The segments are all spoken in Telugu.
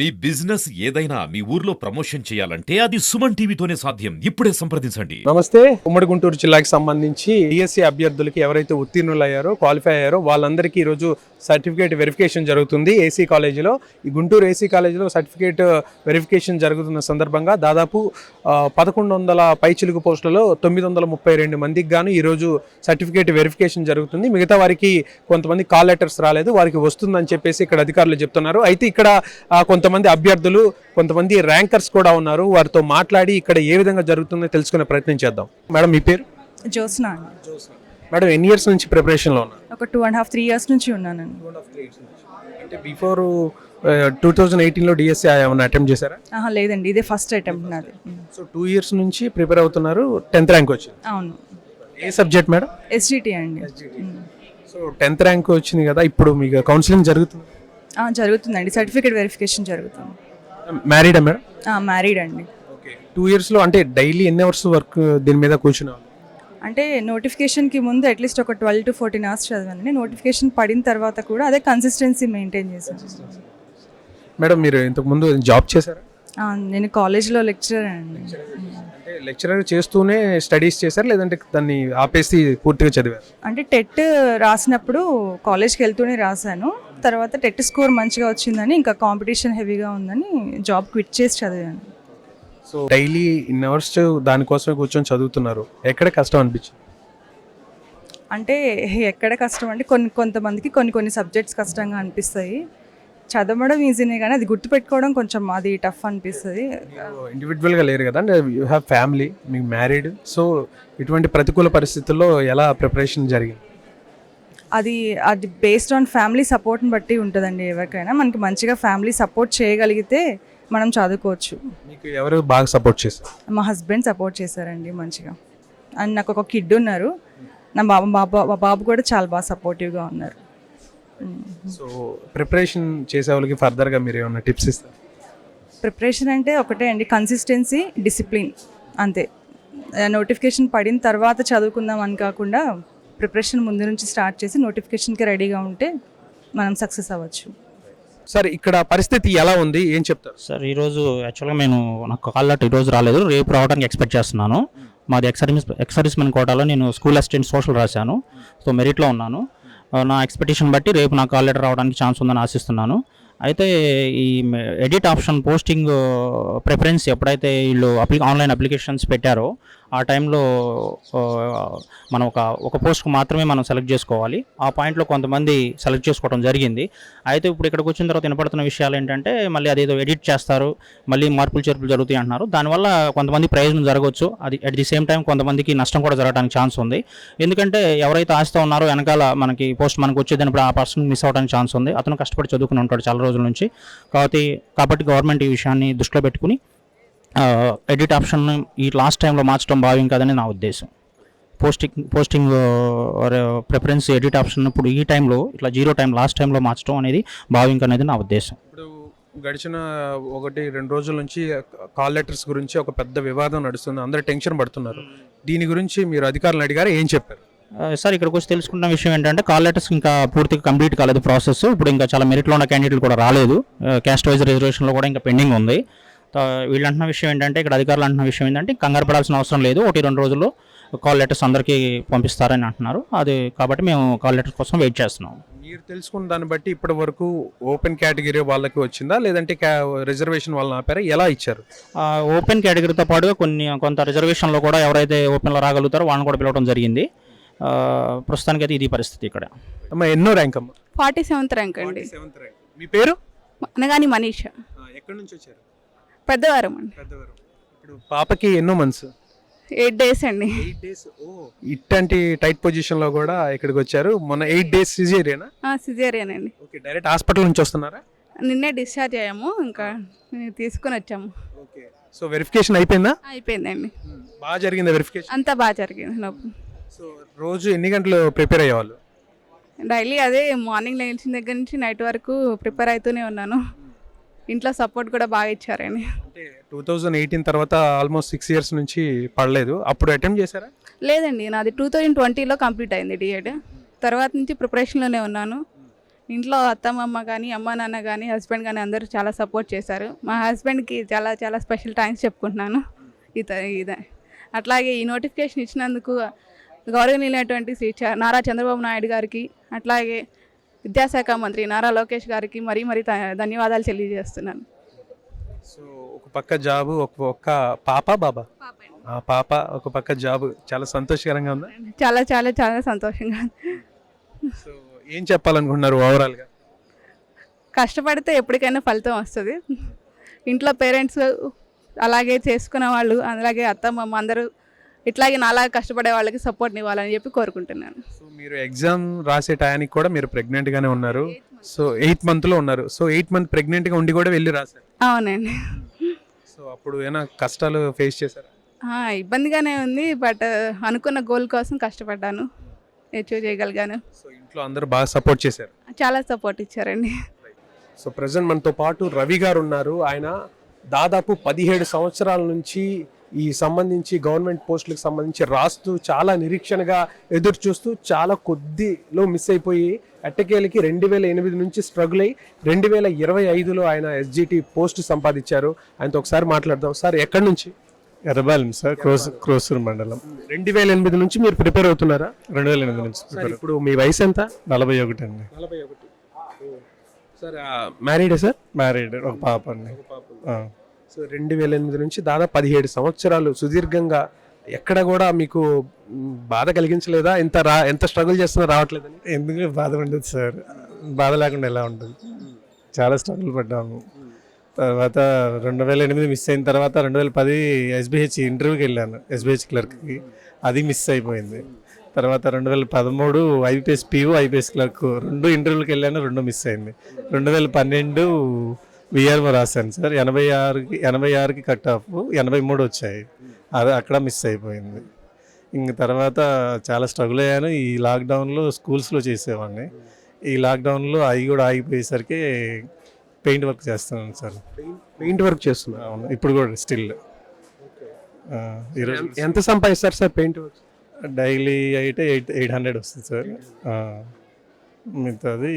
మీ బిజినెస్ ఏదైనా మీ ఊర్లో ప్రమోషన్ చేయాలంటే అది సుమన్ టీవీతోనే సాధ్యం. ఇప్పుడే సంప్రదించండి. నమస్తే. ఉమ్మడి గుంటూరు జిల్లాకి సంబంధించి డిఎస్సి అభ్యర్థులకి ఎవరైతే ఉత్తీర్ణులయ్యారో క్వాలిఫై అయ్యారో వాళ్ళందరికీ ఈరోజు సర్టిఫికేట్ వెరిఫికేషన్ జరుగుతుంది ఏసీ కాలేజీలో. ఈ గుంటూరు ఏసీ కాలేజీలో సర్టిఫికేట్ వెరిఫికేషన్ జరుగుతున్న సందర్భంగా దాదాపు పదకొండు వందల పైచిలుగు పోస్టులలో తొమ్మిది వందల ముప్పై రెండు మందికి గాను ఈరోజు సర్టిఫికేట్ వెరిఫికేషన్ జరుగుతుంది. మిగతా వారికి కొంతమంది కాల్ లెటర్స్ రాలేదు వారికి వస్తుందని చెప్పేసి ఇక్కడ అధికారులు చెప్తున్నారు. అయితే ఇక్కడ కొంత కొంతమంది అభ్యర్థులు కొంతమంది ర్యాంకర్స్ కూడా ఉన్నారు. వారితో మాట్లాడి ఇక్కడ ఏ విధంగా జరుగుతుందో తెలుసుకునే ప్రయత్నం చేద్దాం. మేడం మీ పేరు? అండి. మేడం ఎన్ని ఇయర్స్ నుంచి ప్రిపరేషన్లో ఉన్నారు? ఒక two and half three years నుంచి ఉన్నానండి. అంటే బిఫోర్ టూ థౌజండ్ ఎయిటీన్లో డిఎస్సీ ఏమైనా అటెంప్ట్ చేశారా? ఆహా లేదండి. ఇదే ఫస్ట్ అటెంప్ట్ నాది. సో టూ ఇయర్స్ నుంచి ప్రిపేర్ అవుతున్నారు టెన్త్ ర్యాంక్ వచ్చింది. అవును. ఏ సబ్జెక్ట్ మేడం? ఎస్జిటి అండి. సో టెన్త్ ర్యాంక్ వచ్చింది కదా ఇప్పుడు మీకు కౌన్సిలింగ్ జరుగుతుంది. జరుగుతుందండి. సర్టిఫికేట్ వెరిఫికేషన్ జరుగుతుంది. మ్యారీడా మేడం? మ్యారీడ్ అండి. ఓకే టూ ఇయర్స్లో అంటే డైలీ ఎన్ని అవర్స్ వర్క్ దీని మీద కూర్చున్నాను అంటే నోటిఫికేషన్కి ముందు అట్లీస్ట్ ఒక ట్వెల్వ్ టు ఫోర్టీన్ అవర్స్ చదివానండి నోటిఫికేషన్ పడిన తర్వాత కూడా అదే కన్సిస్టెన్సీ మెయింటైన్ చేశాను మేడం మీరు ఇంతకు ముందు జాబ్ చేశారా? నేను కాలేజ్లో లెక్చరర్ అండి. అంటే లెక్చరర్ చేస్తూనే స్టడీస్ చేశారు? లేదంటే దాన్ని ఆపేసి పూర్తిగా చదివారు? అంటే టెట్ రాసినప్పుడు కాలేజ్కి వెళ్తూనే రాశాను. తర్వాత టెట్ స్కోర్ మంచిగా వచ్చిందని ఇంకా కాంపిటీషన్ హెవీగా ఉందని జాబ్ క్విట్ చేసి చదివాను. సో డైలీ ఇన్ అవర్స్ దానికోసమే కూర్చొని చదువుతున్నారు. ఎక్కడ కష్టం అనిపించింది? అంటే ఎక్కడ కష్టం అంటే కొన్ని కొంతమందికి కొన్ని కొన్ని సబ్జెక్ట్స్ కష్టంగా అనిపిస్తాయి. చదవడం ఈజీనే కానీ అది గుర్తుపెట్టుకోవడం కొంచెం అది టఫ్ అనిపిస్తుంది. ఇండివిజువల్గా లేరు కదా అంటే యూ హ్యావ్ ఫ్యామిలీ మీకు మ్యారీడ్ సో ఇటువంటి ప్రతికూల పరిస్థితుల్లో ఎలా ప్రిపరేషన్ జరిగింది? అది అది బేస్డ్ ఆన్ ఫ్యామిలీ సపోర్ట్ని బట్టి ఉంటుందండి ఎవరికైనా. మనకి మంచిగా ఫ్యామిలీ సపోర్ట్ చేయగలిగితే మనం చదువుకోవచ్చు. మీకు ఎవరు బాగా సపోర్ట్ చేశారు? మా హస్బెండ్ సపోర్ట్ చేశారండి మంచిగా. అండ్ నాకు ఒక కిడ్ ఉన్నారు. నా బాబు బాబు మా బాబు కూడా చాలా బాగా సపోర్టివ్గా ఉన్నారు. సో ప్రిపరేషన్ చేసే వాళ్ళకి ఫర్దర్గా మీరు ఏమైనా టిప్స్ ఇస్తారు? ప్రిపరేషన్ అంటే ఒకటే అండి కన్సిస్టెన్సీ డిసిప్లిన్ అంతే. నోటిఫికేషన్ పడిన తర్వాత చదువుకుందాం అని కాకుండా ప్రిపరేషన్ ముందు నుంచి స్టార్ట్ చేసి నోటిఫికేషన్కి రెడీగా ఉంటే మనం సక్సెస్ అవ్వచ్చు. సార్ ఇక్కడ పరిస్థితి ఎలా ఉంది? ఏం చెప్తారు? సార్ ఈరోజు యాక్చువల్గా నేను నాకు కాల్ లెటర్ ఈరోజు రాలేదు. రేపు రావడానికి ఎక్స్పెక్ట్ చేస్తున్నాను. మాది ఎక్స్ సర్వీస్ ఎక్స్ సర్వీస్మెన్ కోటాలో నేను స్కూల్ అసిస్టెంట్ సోషల్ రాశాను. సో మెరిట్లో ఉన్నాను. నా ఎక్స్పెక్టేషన్ బట్టి రేపు నాకు కాల్ లెటర్ రావడానికి ఛాన్స్ ఉందని ఆశిస్తున్నాను. అయితే ఈ ఎడిట్ ఆప్షన్ పోస్టింగ్ ప్రిఫరెన్స్ ఎప్పుడైతే వీళ్ళు అప్లి ఆన్లైన్ అప్లికేషన్స్ పెట్టారో ఆ టైంలో మనం ఒక ఒక పోస్ట్కు మాత్రమే మనం సెలెక్ట్ చేసుకోవాలి. ఆ పాయింట్లో కొంతమంది సెలెక్ట్ చేసుకోవడం జరిగింది. అయితే ఇప్పుడు ఇక్కడికి వచ్చిన తర్వాత వినపడుతున్న విషయాలు ఏంటంటే మళ్ళీ అదేదో ఎడిట్ చేస్తారు మళ్ళీ మార్పులు చేర్పులు జరుగుతాయి అంటున్నారు. దానివల్ల కొంతమంది ప్రయోజనం జరగవచ్చు. అది అట్ ది సేమ్ టైం కొంతమందికి నష్టం కూడా జరగడానికి ఛాన్స్ ఉంది. ఎందుకంటే ఎవరైతే ఆశతో ఉన్నారో వెనకాల మనకి పోస్ట్ మనకు వచ్చేదాన్ని ఆ పర్సన్ మిస్ అవ్వడానికి ఛాన్స్ ఉంది. అతను కష్టపడి చదువుకుని ఉంటాడు చాలా రోజుల నుంచి. కాబట్టి కాబట్టి గవర్నమెంట్ ఈ విషయాన్ని దృష్టిలో పెట్టుకుని ఎడిట్ ఆప్షన్ ఈ లాస్ట్ టైంలో మార్చడం భావ్యం కాదని నా ఉద్దేశం. Posting posting preference edit option ఇప్పుడు ఈ టైంలో ఇట్లా జీరో టైం లాస్ట్ టైంలో మార్చడం అనేది భావ్యం అనేది నా ఉద్దేశం. ఇప్పుడు గడిచిన ఒకటి రెండు రోజుల నుంచి కాల్ లెటర్స్ గురించి ఒక పెద్ద వివాదం నడుస్తుంది. అందరూ టెన్షన్ పడుతున్నారు. దీని గురించి మీరు అధికారులను అడిగారు? ఏం చెప్పారు? సార్ ఇక్కడికి వచ్చి తెలుసుకున్న విషయం ఏంటంటే కాల్ లెటర్స్ ఇంకా పూర్తిగా కంప్లీట్ కాలేదు ప్రాసెస్ ఇప్పుడు ఇంకా చాలా మెరిట్లో ఉన్న క్యాండిడేట్లు కూడా రాలేదు. క్యాస్ట్ వైజ్ రిజర్వేషన్లో కూడా ఇంకా పెండింగ్ ఉంది. వీళ్ళు అంటున్న విషయం ఏంటంటే ఇక్కడ అధికారులు అంటున్న విషయం ఏంటంటే కంగారు పడాల్సిన అవసరం లేదు. ఒకటి రెండు రోజుల్లో కాల్ లెటర్స్ అందరికీ పంపిస్తారని అంటున్నారు. అది కాబట్టి మేము కాల్ లెటర్స్ కోసం వెయిట్ చేస్తున్నాం. మీరు తెలుసుకున్న దాన్ని బట్టి ఇప్పటి వరకు ఓపెన్ కేటగిరీ వాళ్ళకి వచ్చిందా? లేదంటే రిజర్వేషన్ వాళ్ళని ఆపారా? ఎలా ఇచ్చారు? ఆ, ఓపెన్ కేటగిరీతో పాటుగా కొన్ని కొంత రిజర్వేషన్లో కూడా ఎవరైతే ఓపెన్లో రాగలుగుతారో వాళ్ళని కూడా పిలవడం జరిగింది. ఆ, ప్రస్తుతానికైతే ఇది పరిస్థితి ఇక్కడ. అమ్మ ఎన్నో ర్యాంక్ అమ్మ ఫార్టీ సెవెంత్ ర్యాంక్ అండి. Seventh rank. మీ పేరు? అనగాని మనీష. ఎక్కడి నుంచి వచ్చారు? పెద్దవారం అండి. పెద్దవారు. ఇప్పుడు పాపకి ఎన్నో మంత్స్ ఎయిట్ డేస్ అండి. ఎయిట్ డేస్ ఓ. ఇట్లాంటి టైట్ పొజిషన్లో కూడా ఇక్కడికి వచ్చారు. మొన్న ఎయిట్ డేస్ సిజేరియనా సిజేరియన్ అండి. ఓకే డైరెక్ట్ హాస్పిటల్ నుంచి వస్తున్నారా? నిన్నే డిశ్చార్జ్ అయ్యాము. ఇంకా తీసుకుని వచ్చాము. ఓకే సో వెరిఫికేషన్ అయిపోయిందా? అయిపోయిందండి బాగా జరిగిందా వెరిఫికేషన్ అంతా బాగా జరిగింది. లోపల సో రోజు ఎన్ని గంటలు ప్రిపేర్ అయ్యేవాళ్ళు? డైలీ అదే మార్నింగ్ లేచిన దగ్గర నుంచి నైట్ వరకు ప్రిపేర్ అవుతూనే ఉన్నాను. ఇంట్లో సపోర్ట్ కూడా బాగా ఇచ్చారండి. అంటే టూ థౌజండ్ ఎయిటీన్ తర్వాత ఆల్మోస్ట్ సిక్స్ ఇయర్స్ నుంచి పడలేదు. అప్పుడు అటెంప్ట్ చేశారా? లేదండి నాది టూ థౌజండ్ ట్వంటీలో కంప్లీట్ అయింది డిఎడ్. తర్వాత నుంచి ప్రిపరేషన్లోనే ఉన్నాను. ఇంట్లో అత్తమ్మ కానీ అమ్మ నాన్న కానీ హస్బెండ్ కానీ అందరూ చాలా సపోర్ట్ చేశారు. మా హస్బెండ్కి చాలా చాలా స్పెషల్ థ్యాంక్స్ చెప్పుకుంటున్నాను. ఇత ఇదే. అట్లాగే ఈ నోటిఫికేషన్ ఇచ్చినందుకు గౌరవనీయులైనటువంటి శ్రీ నారా చంద్రబాబు నాయుడు గారికి అట్లాగే విద్యాశాఖ మంత్రి నారా లోకేష్ గారికి మరీ మరీ ధన్యవాదాలు తెలియజేస్తున్నాను. సో ఒక పక్క జాబు ఒక పక్క పాప బాబా? ఆ పాప ఒక పక్క జాబ్. చాలా సంతోషకరంగా ఉందా? చాలా చాలా చాలా సంతోషంగా సో ఏం చెప్పాలనుకుంటున్నారు ఓవరాల్గా కష్టపడితే ఎప్పటికైనా ఫలితం వస్తుంది. ఇంట్లో పేరెంట్స్ అలాగే చేసుకునే వాళ్ళు అలాగే అత్తమ్మ అందరూ ఇట్లాగే నాలాగా కష్టపడే వాళ్ళకి సపోర్ట్ ఇవ్వాలని చెప్పి కోరుకుంటున్నాను. సో మీరు ఎగ్జామ్ రాసే టయానికి కూడా మీరు ప్రెగ్నెంట్ గానే ఉన్నారు. సో ఎయిత్ మంత్లో ఉన్నారు. సో ఎయిట్ మంత్ ప్రెగ్నెంట్గా ఉండి కూడా వెళ్ళి రాశారు. అవునండి. సో అప్పుడు ఏమైనా కష్టాలు ఫేస్ చేశారా? ఇబ్బందిగానే ఉంది బట్ అనుకున్న గోల్ కోసం కష్టపడ్డాను. అచీవ్ చేయగలిగాను. సో ఇంట్లో అందరూ బాగా సపోర్ట్ చేశారు. చాలా సపోర్ట్ ఇచ్చారండి. సో ప్రజెంట్ మనతో పాటు రవి గారు ఉన్నారు. ఆయన దాదాపు పదిహేడు సంవత్సరాల నుంచి ఈ సంబంధించి గవర్నమెంట్ పోస్టులకు సంబంధించి రాస్తూ చాలా నిరీక్షణగా ఎదురు చూస్తూ చాలా కొద్దిలో మిస్ అయిపోయి ఎట్టకేలకి రెండు వేల ఎనిమిది నుంచి స్ట్రగుల్ అయ్యి రెండు వేల ఇరవై ఐదులో ఆయన ఎస్జిటి పోస్ట్ సంపాదించారు. ఆయనతో ఒకసారి మాట్లాడదాం. సార్ ఎక్కడి నుంచి? ఎర్రబాలెం సార్ క్రోస్ క్రోసూరు మండలం. రెండు వేల ఎనిమిది నుంచి మీరు ప్రిపేర్ అవుతున్నారా? రెండు వేల ఎనిమిది నుంచి సార్ ఇప్పుడు మీ వయసు ఎంత? నలభై ఒకటి అండి. నలభై ఒకటి. Sir మ్యారీడే sir? మ్యారీడ్ ఒక పాప అండి. సో రెండు వేల ఎనిమిది నుంచి దాదాపు పదిహేడు సంవత్సరాలు సుదీర్ఘంగా ఎక్కడ కూడా మీకు బాధ కలిగించలేదా? ఎంత రా ఎంత స్ట్రగుల్ చేస్తున్నా రావట్లేదని? ఎందుకు బాధ ఉండదు సార్. బాధ లేకుండా ఎలా ఉంటుంది? చాలా స్ట్రగుల్ పడ్డాము. తర్వాత రెండు వేల ఎనిమిది మిస్ అయిన తర్వాత రెండు వేల పది ఎస్బిహెచ్ ఇంటర్వ్యూకి వెళ్ళాను ఎస్బిహెచ్ క్లర్క్కి అది మిస్ అయిపోయింది. తర్వాత రెండు వేల పదమూడు ఐపీఎస్ పిఓ ఐపీఎస్ క్లర్క్ రెండు ఇంటర్వ్యూకి వెళ్ళాను రెండు మిస్ అయింది. రెండు వేల పన్నెండు విఆర్ఓ రాశాను సార్. ఎనభై ఆరుకి ఎనభై ఆరుకి కట్ ఆఫ్ ఎనభై మూడు వచ్చాయి. అది అక్కడ మిస్ అయిపోయింది. ఇంక తర్వాత చాలా స్ట్రగుల్ అయ్యాను. ఈ లాక్డౌన్లో స్కూల్స్లో చేసేవాడిని. ఈ లాక్డౌన్లో అవి కూడా ఆగిపోయేసరికి పెయింట్ వర్క్ చేస్తున్నాను సార్. పెయింట్ వర్క్ చేస్తున్నా అవును. ఇప్పుడు కూడా స్టిల్ ఎంత సంపాదిస్తారు సార్ పెయింట్ వర్క్ డైలీ అయితే ఎయిట్ ఎయిట్ హండ్రెడ్ వస్తుంది సార్. మిగతాది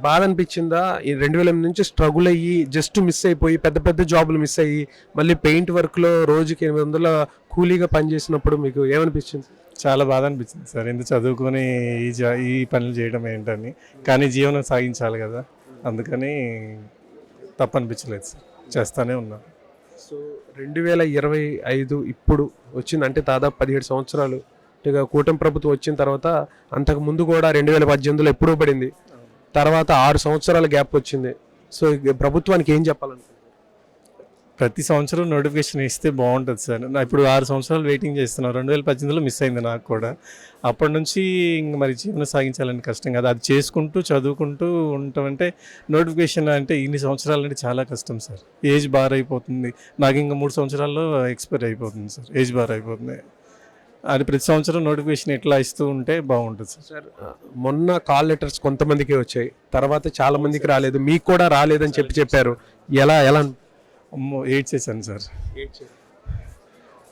బాధ అనిపించిందా? ఈ రెండు వేల ఎనిమిది నుంచి స్ట్రగుల్ అయ్యి జస్ట్ మిస్ అయిపోయి పెద్ద పెద్ద జాబులు మిస్ అయ్యి మళ్ళీ పెయింట్ వర్క్లో రోజుకి ఎనిమిది వందల కూలీగా పనిచేసినప్పుడు మీకు ఏమనిపించింది? చాలా బాధ అనిపించింది సార్. ఎందుకు చదువుకొని ఈ జా ఈ పనులు చేయడం ఏంటని. కానీ జీవనం సాగించాలి కదా. అందుకని తప్పనిపించలేదు సార్. చేస్తానే ఉన్నాను సో రెండు వేల ఇరవై ఐదు ఇప్పుడు వచ్చింది. అంటే దాదాపు పదిహేడు సంవత్సరాలు కూటమి ప్రభుత్వం వచ్చిన తర్వాత అంతకు ముందు కూడా రెండు వేల పద్దెనిమిదిలో ఎప్పుడూ పడింది. తర్వాత ఆరు సంవత్సరాల గ్యాప్ వచ్చింది. సో ప్రభుత్వానికి ఏం చెప్పాలనుకుంటున్నారు? ప్రతి సంవత్సరం నోటిఫికేషన్ ఇస్తే బాగుంటుంది సార్. నా ఇప్పుడు ఆరు సంవత్సరాలు వెయిటింగ్ చేస్తున్నాను రెండు వేల పద్దెనిమిదిలో మిస్ అయింది నాకు కూడా. అప్పటి నుంచి ఇంక మరి జీవనం సాగించాలని కష్టం కదా. అది చేసుకుంటూ చదువుకుంటూ ఉండటం అంటే నోటిఫికేషన్ అంటే ఇన్ని సంవత్సరాలు అంటే చాలా కష్టం సార్. ఏజ్ బార్ అయిపోతుంది. నాకు ఇంకా మూడు సంవత్సరాల్లో ఎక్స్పైర్ అయిపోతుంది సార్. ఏజ్ బార్ అయిపోతుంది. అది ప్రతి సంవత్సరం నోటిఫికేషన్ ఎట్లా ఇస్తూ ఉంటే బాగుంటుంది సార్. సార్ మొన్న కాల్ లెటర్స్ కొంతమందికి వచ్చాయి. తర్వాత చాలా మందికి రాలేదు. మీకు కూడా రాలేదని చెప్పి చెప్పారు. ఎలా ఎలా? అమ్మో ఎయిట్ చేశాను సార్.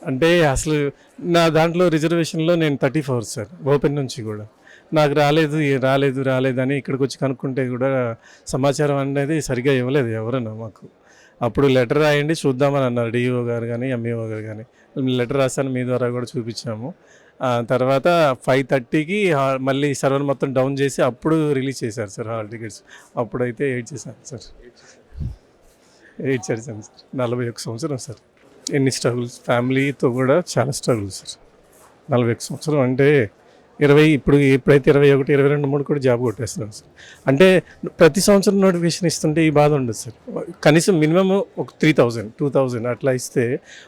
అంటే అసలు నా దాంట్లో రిజర్వేషన్లో నేను థర్టీ ఫోర్ సార్ ఓపెన్ నుంచి కూడా. నాకు రాలేదు రాలేదు రాలేదు అని ఇక్కడికి వచ్చి కనుక్కుంటే కూడా సమాచారం అనేది సరిగా ఇవ్వలేదు ఎవరన్నా మాకు. అప్పుడు లెటర్ రాయండి చూద్దామని అన్నారు డిఈఓ గారు కానీ ఎంఈఓ గారు కానీ. లెటర్ రాశాను మీ ద్వారా కూడా చూపించాము. తర్వాత ఫైవ్ థర్టీకి మళ్ళీ సర్వర్ మొత్తం డౌన్ చేసి అప్పుడు రిలీజ్ చేశారు సార్ హాల్ టికెట్స్. అప్పుడైతే ఎయిట్ చేశాను సార్. ఎయిట్ చేశాను సార్. నలభై ఒక సంవత్సరం సార్. ఎన్ని స్ట్రగుల్స్ ఫ్యామిలీతో కూడా చాలా స్ట్రగుల్ సార్. నలభై ఒక సంవత్సరం అంటే ఇరవై ఇప్పుడు ఎప్పుడైతే ఇరవై ఒకటి ఇరవై రెండు మూడు కూడా జాబ్ కొట్టేస్తున్నాం సార్. అంటే ప్రతి సంవత్సరం నోటిఫికేషన్ ఇస్తుంటే ఈ బాధ ఉండదు సార్. కనీసం మినిమం ఒక త్రీ థౌజండ్ టూ థౌజండ్ అట్లా ఇస్తే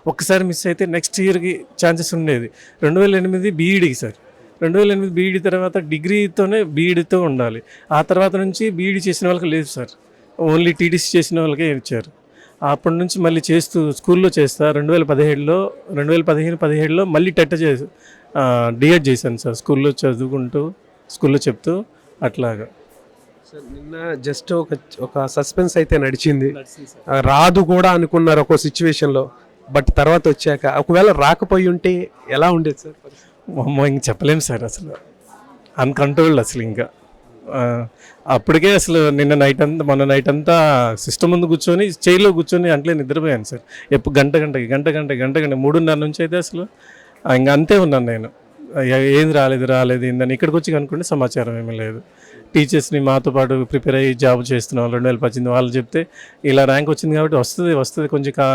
ఒక్కసారి మిస్ అయితే నెక్స్ట్ ఇయర్కి ఛాన్సెస్ ఉండేది. రెండు వేల ఎనిమిది బీఈడీకి సార్. రెండు వేల ఎనిమిది బీఈడీ తర్వాత డిగ్రీతోనే బీఈడీతో ఉండాలి. ఆ తర్వాత నుంచి బీఈడీ చేసిన వాళ్ళకి లేదు సార్. ఓన్లీ టీడీసీ చేసిన వాళ్ళకే ఇచ్చారు. అప్పటి నుంచి మళ్ళీ చేస్తూ స్కూల్లో చేస్తా రెండు వేల పదిహేడులో రెండు వేల పదిహేను పదిహేడులో మళ్ళీ టెట్ చేసి డిఎడ్ చేశాను సార్. స్కూల్లో చదువుకుంటూ స్కూల్లో చెప్తూ అట్లాగా. సార్ నిన్న జస్ట్ ఒక ఒక సస్పెన్స్ అయితే నడిచింది. రాదు కూడా అనుకున్నారు ఒక సిచ్యువేషన్లో. బట్ తర్వాత వచ్చాక ఒకవేళ రాకపోయి ఉంటే ఎలా ఉండేది సార్ అమ్మో ఇంక చెప్పలేము సార్ అసలు. అన్కంట్రోల్డ్ అసలు ఇంకా. అప్పటికే అసలు నిన్న నైట్ అంతా మొన్న నైట్ అంతా సిస్టమ్ ముందు కూర్చొని చైర్లో కూర్చొని అంట్లే నిద్రపోయాను సార్. ఎప్పుడు గంట గంటకి గంట గంట గంట గంట మూడున్నర నుంచి అయితే అసలు ఇంకా అంతే ఉన్నాను నేను. ఏది రాలేదు రాలేదు ఏందని ఇక్కడికి వచ్చి కనుక్కుంటే సమాచారం ఏమీ లేదు. టీచర్స్ని మాతో పాటు ప్రిపేర్ అయ్యి జాబ్ చేస్తున్న రెండు వేల పద్దెనిమిది వాళ్ళు చెప్తే ఇలా ర్యాంక్ వచ్చింది కాబట్టి వస్తుంది వస్తుంది కొంచెం కా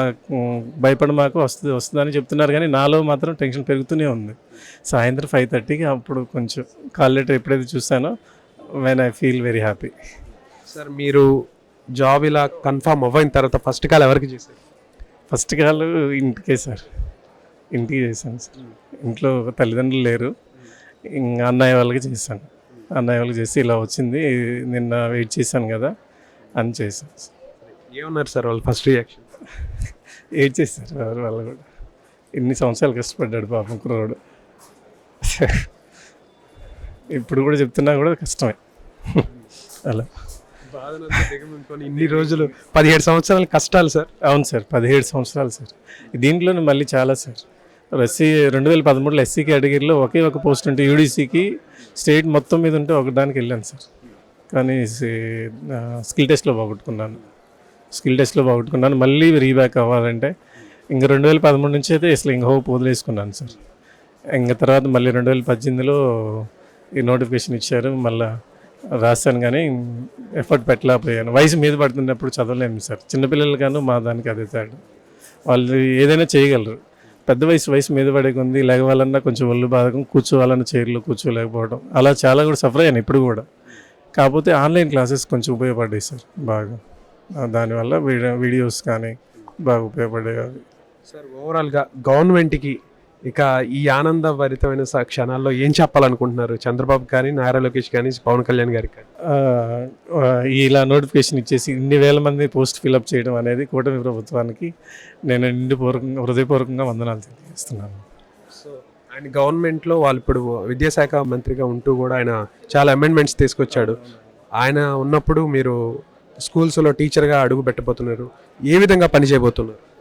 భయపడ మాకు వస్తుంది వస్తుంది అని చెప్తున్నారు కానీ నాలో మాత్రం టెన్షన్ పెరుగుతూనే ఉంది. సాయంత్రం ఫైవ్ థర్టీకి అప్పుడు కొంచెం కాల్ లెటర్ ఎప్పుడైతే చూసానో when I feel very happy sir మీరు జాబ్ ఇలా కన్ఫామ్ అవ్వైన తర్వాత ఫస్ట్ కాల్ ఎవరికి చేశారు? ఫస్ట్ కాల్ ఇంటికే సార్ ఇంటికి చేశాను సార్. ఇంట్లో తల్లిదండ్రులు లేరు. ఇంకా అన్నయ్య వాళ్ళకి చేశాను. అన్నయ్య వాళ్ళకి చేసి ఇలా వచ్చింది. నిన్న వెయిట్ చేశాను కదా అని చేశాను సార్. ఏమన్నారు సార్ వాళ్ళు ఫస్ట్ రియాక్షన్? ఏడ్ చేశారు వాళ్ళు కూడా. ఇన్ని సంవత్సరాలు కష్టపడ్డాడు పాపం కుర్రోడు. ఇప్పుడు కూడా చెప్తున్నా కూడా కష్టమే. అలా ఇన్ని రోజులు పదిహేడు సంవత్సరాల కష్టాలు సార్. అవును సార్ పదిహేడు సంవత్సరాలు సార్. దీంట్లోనే మళ్ళీ చాలా సార్. ఎస్సీ రెండు వేల పదమూడులో ఎస్సీ కేటగిరీలో ఒకే ఒక పోస్ట్ ఉంటే యూడీసీకి స్టేట్ మొత్తం మీద ఉంటే ఒకదానికి వెళ్ళాను సార్. కానీ స్కిల్ టెస్ట్లో పోగొట్టుకున్నాను. స్కిల్ టెస్ట్లో పోగొట్టుకున్నాను. మళ్ళీ రీబ్యాక్ అవ్వాలంటే ఇంక రెండు వేల పదమూడు నుంచి అయితే అసలు ఇంక హోప్ వదిలేసుకున్నాను సార్. ఇంక తర్వాత మళ్ళీ రెండు వేల పద్దెనిమిదిలో ఈ నోటిఫికేషన్ ఇచ్చారు. మళ్ళీ రాశాను కానీ ఎఫర్ట్ పెట్టలేకపోయాను. వయసు మీద పడుతున్నప్పుడు చదవలేము సార్. చిన్నపిల్లలు కాను మా దానికి అదే తేడా. వాళ్ళు ఏదైనా చేయగలరు. పెద్ద వయసు వయసు మీద పడే కొంది లేగవాలన్నా కొంచెం ఒళ్ళు బాధకం కూర్చోవాలన్న చైర్లో కూర్చోలేకపోవడం అలా చాలా కూడా సఫర్ అయ్యాను ఇప్పుడు కూడా. కాకపోతే ఆన్లైన్ క్లాసెస్ కొంచెం ఉపయోగపడ్డాయి సార్ బాగా. దానివల్ల వీడియో వీడియోస్ కానీ బాగా ఉపయోగపడేవి సార్ ఓవరాల్గా గవర్నమెంట్కి ఇక ఈ ఆనందభరితమైన స- క్షణాల్లో ఏం చెప్పాలనుకుంటున్నారు? చంద్రబాబు కానీ నారా లోకేష్ కానీ పవన్ కళ్యాణ్ గారికి కానీ? ఇలా నోటిఫికేషన్ ఇచ్చేసి ఇన్ని వేల మంది పోస్ట్ ఫిలప్ చేయడం అనేది కూటమి ప్రభుత్వానికి నేను నిండిపూర్వకంగా హృదయపూర్వకంగా వందనాలు తెలియజేస్తున్నాను. సో ఆయన గవర్నమెంట్లో వాళ్ళు ఇప్పుడు విద్యాశాఖ మంత్రిగా ఉంటూ కూడా ఆయన చాలా అమెండ్మెంట్స్ తీసుకొచ్చాడు. ఆయన ఉన్నప్పుడు మీరు స్కూల్స్లో టీచర్గా అడుగు పెట్టబోతున్నారు. ఏ విధంగా పని చేయబోతున్నారు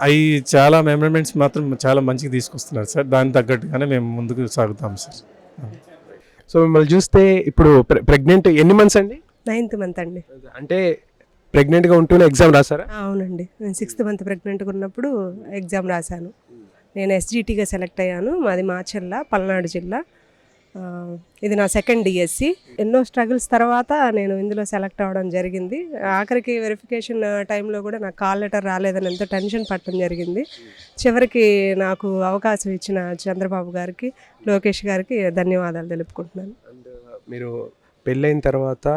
అవి చాలా అమెండ్మెంట్స్ మాత్రం చాలా మంచిగా తీసుకొస్తున్నారు సార్. దానికి తగ్గట్టుగానే మేము ముందుకు సాగుతాం సార్. సో మిమ్మల్ని చూస్తే ఇప్పుడు ప్రెగ్నెంట్ ఎన్ని మంత్స్ అండి? నైన్త్ మంత్ అండి. అంటే ప్రెగ్నెంట్గా ఉంటూనే ఎగ్జామ్ రాసారా అవునండి. నేను సిక్స్త్ మంత్ ప్రెగ్నెంట్గా ఉన్నప్పుడు ఎగ్జామ్ రాశాను. నేను ఎస్జిటిగా సెలెక్ట్ అయ్యాను. మాది మాచర్ల పల్నాడు జిల్లా. ఇది నా సెకండ్ డిఎస్సి ఎన్నో స్ట్రగుల్స్ తర్వాత నేను ఇందులో సెలెక్ట్ అవ్వడం జరిగింది. ఆఖరికి వెరిఫికేషన్ టైంలో కూడా నాకు కాల్ లెటర్ రాలేదని ఎంతో టెన్షన్ పట్టడం జరిగింది. చివరికి నాకు అవకాశం ఇచ్చిన చంద్రబాబు గారికి లోకేష్ గారికి ధన్యవాదాలు తెలుపుకుంటున్నాను. మీరు పెళ్ళైన తర్వాత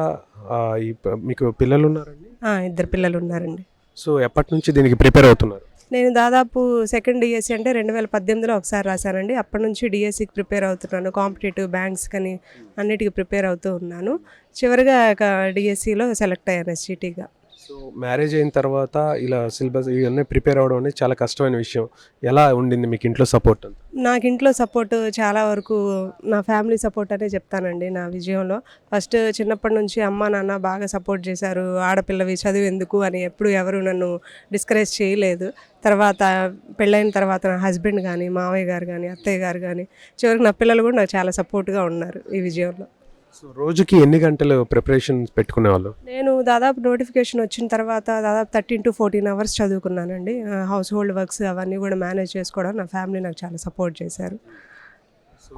మీకు పిల్లలు ఉన్నారండి? ఇద్దరు పిల్లలు ఉన్నారండి. సో ఎప్పటి నుంచి దీనికి ప్రిపేర్ అవుతున్నారు? నేను దాదాపు సెకండ్ డిఎస్సి అంటే రెండు వేల పద్దెనిమిదిలో ఒకసారి రాశానండి. అప్పటి నుంచి డిఎస్సికి ప్రిపేర్ అవుతున్నాను. కాంపిటేటివ్ బ్యాంక్స్ కానీ అన్నిటికీ ప్రిపేర్ అవుతూ ఉన్నాను. చివరిగా డిఎస్సిలో సెలెక్ట్ అయ్యాను ఎస్జిటిగా. సో మ్యారేజ్ అయిన తర్వాత ఇలా సిలబస్ ఇవన్నీ ప్రిపేర్ అవ్వడం అనేది చాలా కష్టమైన విషయం. ఎలా ఉండింది మీకు ఇంట్లో సపోర్ట్ నాకు ఇంట్లో సపోర్ట్ చాలా వరకు నా ఫ్యామిలీ సపోర్ట్ అనే చెప్తానండి నా విజయంలో. ఫస్ట్ చిన్నప్పటి నుంచి అమ్మ నాన్న బాగా సపోర్ట్ చేశారు. ఆడపిల్లవి చదువు ఎందుకు అని ఎప్పుడు ఎవరు నన్ను డిస్కరేజ్ చేయలేదు. తర్వాత పెళ్ళైన తర్వాత నా హస్బెండ్ కానీ మావయ్య గారు కానీ అత్తయ్య గారు కానీ చివరికి నా పిల్లలు కూడా నాకు చాలా సపోర్ట్గా ఉన్నారు ఈ విజయంలో. సో రోజుకి ఎన్ని గంటలు ప్రిపరేషన్ పెట్టుకునేవాళ్ళు? నేను దాదాపు నోటిఫికేషన్ వచ్చిన తర్వాత దాదాపు థర్టీన్ టు ఫోర్టీన్ అవర్స్ చదువుకున్నానండి. హౌస్ హోల్డ్ వర్క్స్ అవన్నీ కూడా మేనేజ్ చేసుకోవడం నా ఫ్యామిలీ నాకు చాలా సపోర్ట్ చేశారు. సో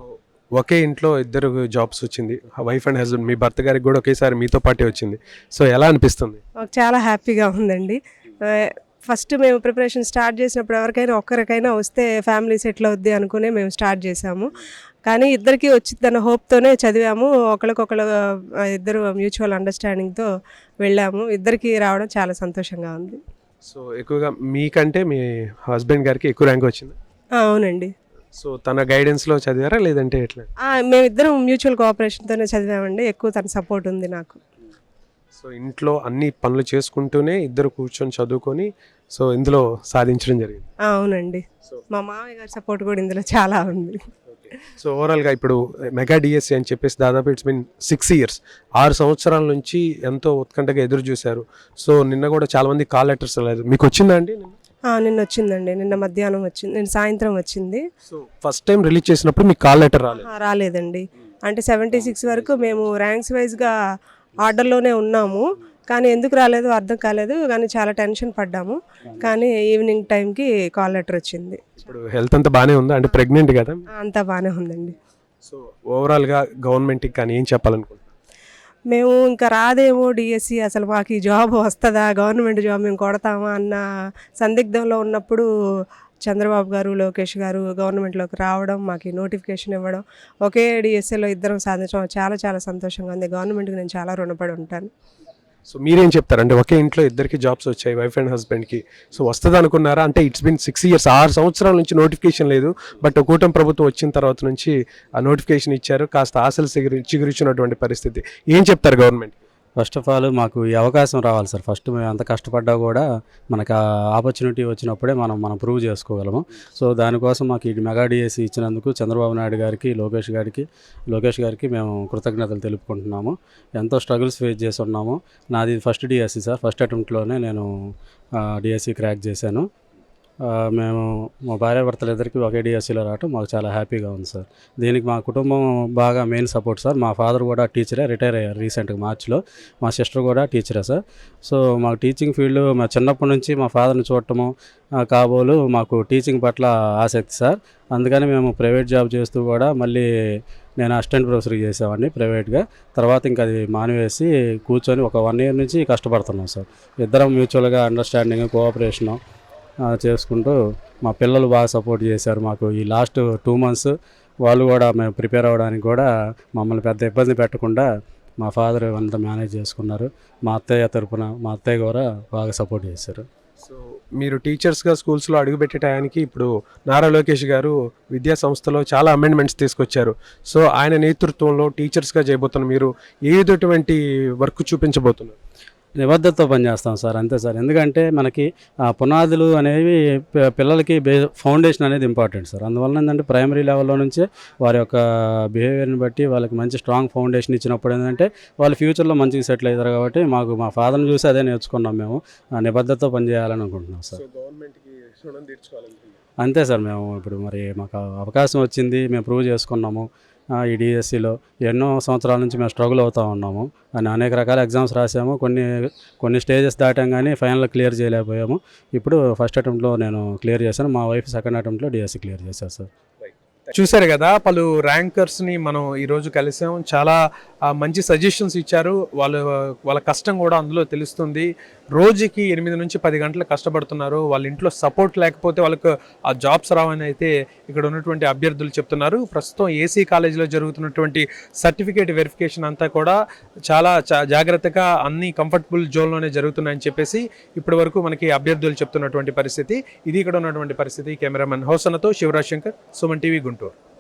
ఒకే ఇంట్లో ఇద్దరు జాబ్స్ వచ్చింది. వైఫ్ అండ్ హస్బెండ్ మీ భర్త గారికి కూడా ఒకేసారి మీతో పాటే వచ్చింది. సో ఎలా అనిపిస్తుంది? మాకు చాలా హ్యాపీగా ఉందండి. ఫస్ట్ మేము ప్రిపరేషన్ స్టార్ట్ చేసినప్పుడు ఎవరికైనా ఒక్కరికైనా వస్తే ఫ్యామిలీ సెటిల్ అవుద్ది అనుకునే మేము స్టార్ట్ చేసాము కానీ ఇద్దరికి వచ్చిందన్న హోప్తోనే చదివాము. ఒకరికొకరు ఇద్దరు మ్యూచువల్ అండర్స్టాండింగ్తో వెళ్ళాము. ఇద్దరికి రావడం చాలా సంతోషంగా ఉంది. సో ఎక్కువగా మీకంటే మీ హస్బెండ్ గారికి ఎక్కువ ర్యాంక్ వచ్చింది. అవునండి. సో తన గైడెన్స్లో చదివారా? లేదంటే ఎట్లా? మేమిద్దరం మ్యూచువల్ కోఆపరేషన్తోనే చదివామండి. ఎక్కువ తన సపోర్ట్ ఉంది నాకు. సో ఇంట్లో అన్ని పనులు చేసుకుంటూనే ఇద్దరు కూర్చొని చదువుకొని సో ఇందులో సాధించడం జరిగింది. అవునండి. మా మామయ్య గారి సపోర్ట్ కూడా ఇందులో చాలా ఉంది. సో ఓవరాల్గా ఇప్పుడు మెగా డిఎస్సి అని చెప్పేసి దాదాపు ఇట్స్ మీన్ సిక్స్ ఇయర్స్ ఆరు సంవత్సరాల నుంచి ఎంతో ఉత్కంఠగా ఎదురు చూశారు. సో నిన్న కూడా చాలా మంది కాల్ లెటర్స్ లేదు మీకు వచ్చిందా అండి నిన్న? వచ్చిందండి. నిన్న మధ్యాహ్నం వచ్చింది. నిన్న సాయంత్రం వచ్చింది. సో ఫస్ట్ టైం రిలీజ్ చేసినప్పుడు మీకు కాల్ లెటర్ రాలేదు. రాలేదండి. అంటే సెవెంటీ సిక్స్ వరకు మేము ర్యాంక్స్ వైజ్గా ఆర్డర్లోనే ఉన్నాము. కానీ ఎందుకు రాలేదు అర్థం కాలేదు కానీ చాలా టెన్షన్ పడ్డాము. కానీ ఈవినింగ్ టైంకి కాల్ లెటర్ వచ్చింది. ఇప్పుడు హెల్త్ అంతా బాగానే ఉందా? అంటే ప్రెగ్నెంట్ కదా? అంతా బాగానే ఉందండి. సో ఓవరాల్గా గవర్నమెంట్కి కానీ ఏం చెప్పాలనుకుంటున్నారు? మేము ఇంకా రాదేమో డిఎస్సి అసలు మాకు ఈ జాబ్ వస్తుందా? గవర్నమెంట్ జాబ్ మేము కొడతామా? అన్న సందిగ్ధంలో ఉన్నప్పుడు చంద్రబాబు గారు లోకేష్ గారు గవర్నమెంట్లోకి రావడం మాకు నోటిఫికేషన్ ఇవ్వడం ఒకే డిఎస్సిలో ఇద్దరం సాధించడం చాలా చాలా సంతోషంగా ఉంది. గవర్నమెంట్కి నేను చాలా రుణపడి ఉంటాను. సో మీరేం చెప్తారండి ఒకే ఇంట్లో ఇద్దరికి జాబ్స్ వచ్చాయి వైఫ్ అండ్ హస్బెండ్కి సో వస్తుంది అనుకున్నారా? అంటే ఇట్స్ బిన్ సిక్స్ ఇయర్స్ ఆరు సంవత్సరాల నుంచి నోటిఫికేషన్ లేదు. బట్ కూటమి ప్రభుత్వం వచ్చిన తర్వాత నుంచి ఆ నోటిఫికేషన్ ఇచ్చారు. కాస్త ఆశలు చిగురి చిగురించినటువంటి పరిస్థితి. ఏం చెప్తారు గవర్నమెంట్ ఫస్ట్ ఆఫ్ ఆల్ మాకు ఈ అవకాశం రావాలి సార్. ఫస్ట్ మేము ఎంత కష్టపడ్డా కూడా మనకు ఆ ఆపర్చునిటీ వచ్చినప్పుడే మనం మనం ప్రూవ్ చేసుకోగలము. సో దానికోసం మాకు ఈ మెగా డిఎస్సి ఇచ్చినందుకు చంద్రబాబు నాయుడు గారికి లోకేష్ గారికి లోకేష్ గారికి మేము కృతజ్ఞతలు తెలుపుకుంటున్నాము. ఎంతో స్ట్రగుల్స్ ఫేస్ చేసి ఉన్నాము నాది ఫస్ట్ డిఎస్సి సార్. ఫస్ట్ అటెంప్ట్లోనే నేను డిఎస్సి క్రాక్ చేశాను. మేము మా భార్యాభర్తలు ఇద్దరికి ఒకే డిఎస్సిలో రావటం మాకు చాలా హ్యాపీగా ఉంది సార్. దీనికి మా కుటుంబం బాగా మెయిన్ సపోర్ట్ సార్. మా ఫాదర్ కూడా టీచరే రిటైర్ అయ్యారు రీసెంట్గా మార్చిలో. మా సిస్టర్ కూడా టీచరే సార్. సో మాకు టీచింగ్ ఫీల్డ్ మా చిన్నప్పటి నుంచి మా ఫాదర్ని చూడటము కాబోలు మాకు టీచింగ్ పట్ల ఆసక్తి సార్. అందుకని మేము ప్రైవేట్ జాబ్ చేస్తూ కూడా మళ్ళీ నేను అసిస్టెంట్ ప్రొఫెసర్ చేసేవాడిని ప్రైవేట్గా. తర్వాత ఇంకా అది మానివేసి కూర్చొని ఒక వన్ ఇయర్ నుంచి కష్టపడుతున్నాం సార్. ఇద్దరం మ్యూచువల్గా అండర్స్టాండింగ్ కోఆపరేషను చేసుకుంటూ మా పిల్లలు బాగా సపోర్ట్ చేశారు మాకు. ఈ లాస్ట్ టూ మంత్స్ వాళ్ళు కూడా మేము ప్రిపేర్ అవ్వడానికి కూడా మమ్మల్ని పెద్ద ఇబ్బంది పెట్టకుండా మా ఫాదర్ అంతా మేనేజ్ చేసుకున్నారు. మా అత్తయ్య తరపున మా అత్తయ్య కూడా బాగా సపోర్ట్ చేశారు. సో మీరు టీచర్స్గా స్కూల్స్లో అడుగుపెట్టే టయానికి ఇప్పుడు నారా లోకేష్ గారు విద్యా సంస్థలో చాలా అమెండ్మెంట్స్ తీసుకొచ్చారు. సో ఆయన నేతృత్వంలో టీచర్స్గా చేయబోతున్న మీరు ఏదోటువంటి వర్క్ చూపించబోతున్నారు? నిబద్ధతతో పనిచేస్తాం సార్ అంతే సార్. ఎందుకంటే మనకి ఆ పునాదులు అనేవి పిల్లలకి బే ఫౌండేషన్ అనేది ఇంపార్టెంట్ సార్. అందువల్ల ఏంటంటే ప్రైమరీ లెవెల్లో నుంచే వారి యొక్క బిహేవియర్ని బట్టి వాళ్ళకి మంచి స్ట్రాంగ్ ఫౌండేషన్ ఇచ్చినప్పుడు ఏంటంటే వాళ్ళు ఫ్యూచర్లో మంచిగా సెటిల్ అవుతారు కాబట్టి మాకు మా ఫాదర్ని చూసి అదే నేర్చుకున్నాం మేము. నిబద్ధతతో పనిచేయాలని అనుకుంటున్నాం సార్. అంతే సార్ మేము ఇప్పుడు మరి మాకు అవకాశం వచ్చింది మేము ప్రూవ్ చేసుకున్నాము. ఈ డిఎస్సిలో ఎన్నో సంవత్సరాల నుంచి మేము స్ట్రగుల్ అవుతూ ఉన్నాము. అని అనేక రకాల ఎగ్జామ్స్ రాసాము కొన్ని కొన్ని స్టేజెస్ దాటాం కానీ ఫైనల్ క్లియర్ చేయలేకపోయాము. ఇప్పుడు ఫస్ట్ అటెంప్ట్లో నేను క్లియర్ చేశాను. మా వైఫ్ సెకండ్ అటెంప్ట్లో డిఎస్సి క్లియర్ చేశారు సార్ చూశారు కదా పలు ర్యాంకర్స్ని మనం ఈరోజు కలిసాం. చాలా మంచి సజెషన్స్ ఇచ్చారు. వాళ్ళ వాళ్ళ కష్టం కూడా అందులో తెలుస్తుంది. రోజుకి ఎనిమిది నుంచి పది గంటలు కష్టపడుతున్నారు. వాళ్ళ ఇంట్లో సపోర్ట్ లేకపోతే వాళ్ళకు ఆ జాబ్స్ రావని అయితే ఇక్కడ ఉన్నటువంటి అభ్యర్థులు చెప్తున్నారు. ప్రస్తుతం ఏసీ కాలేజీలో జరుగుతున్నటువంటి సర్టిఫికేట్ వెరిఫికేషన్ అంతా కూడా చాలా జాగ్రత్తగా అన్ని కంఫర్టబుల్ జోన్లోనే జరుగుతున్నాయని చెప్పేసి ఇప్పటి వరకు మనకి అభ్యర్థులు చెప్తున్నటువంటి పరిస్థితి. ఇది ఇక్కడ ఉన్నటువంటి పరిస్థితి. కెమెరామెన్ హోసనతో శివరాజ్ శంకర్ సుమన్ టీవీ గుంటూరు.